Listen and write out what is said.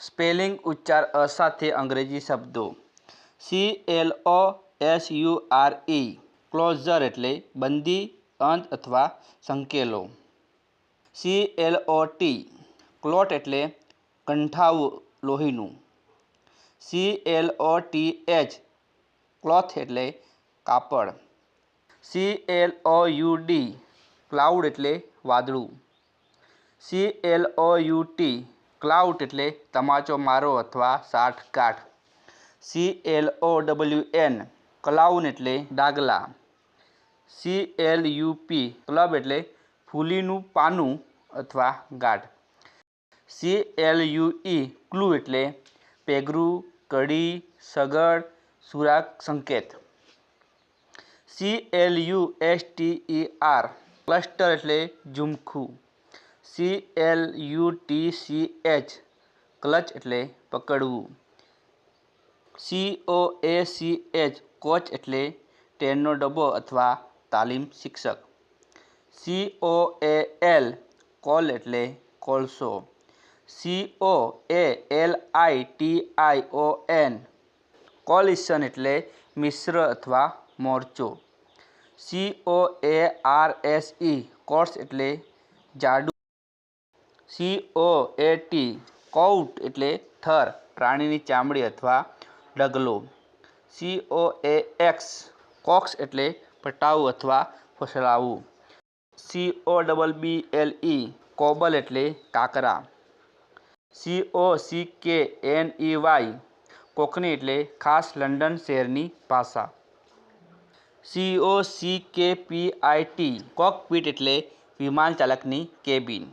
Spelling ઉચ્ચાર અ સાથે અંગ્રેજી શબ્દો. C L O S U R E closure એટલે બંદી અંત અથવા સંકેલો. C L O T clot એટલે કંઠાવું, લોહીનું. C L O T H cloth એટલે કાપડ. C L O U D cloud એટલે વાદળું. C L O U T clout એટલે તમાચો મારો અથવા સાઠગાંઠ. C L O W N clown એટલે ડાગલા. C L U P club એટલે ફૂલીનું પાનું અથવા ગાંઠ. C L U E clue એટલે પેગરું, કડી, સગડ, સુરાગ સંકેત. C L U S T E R cluster એટલે ઝુમખું. C L U T C H clutch એટલે પકડવું. C O A C H coach એટલે ટ્રેનનો ડબ્બો અથવા તાલીમ શિક્ષક. C O A L coal એટલે કોલસો. C O A L I T I O N coalition એટલે મિશ્ર અથવા મોરચો. C O A R S E coarse એટલે જાડું સી ઓ એ ટી કોઉટ એટલે થર, પ્રાણીની ચામડી અથવા ડગલો. C O A X coax એટલે પટાવું અથવા ફસલાવું. C O double B L E cobble એટલે કાકરા. C O C K N E Y cockney એટલે ખાસ લંડન શહેરની ભાષા. સી ઓ સી કે પી આઈ ટી કોકપીટ એટલે વિમાન ચાલકની કેબિન.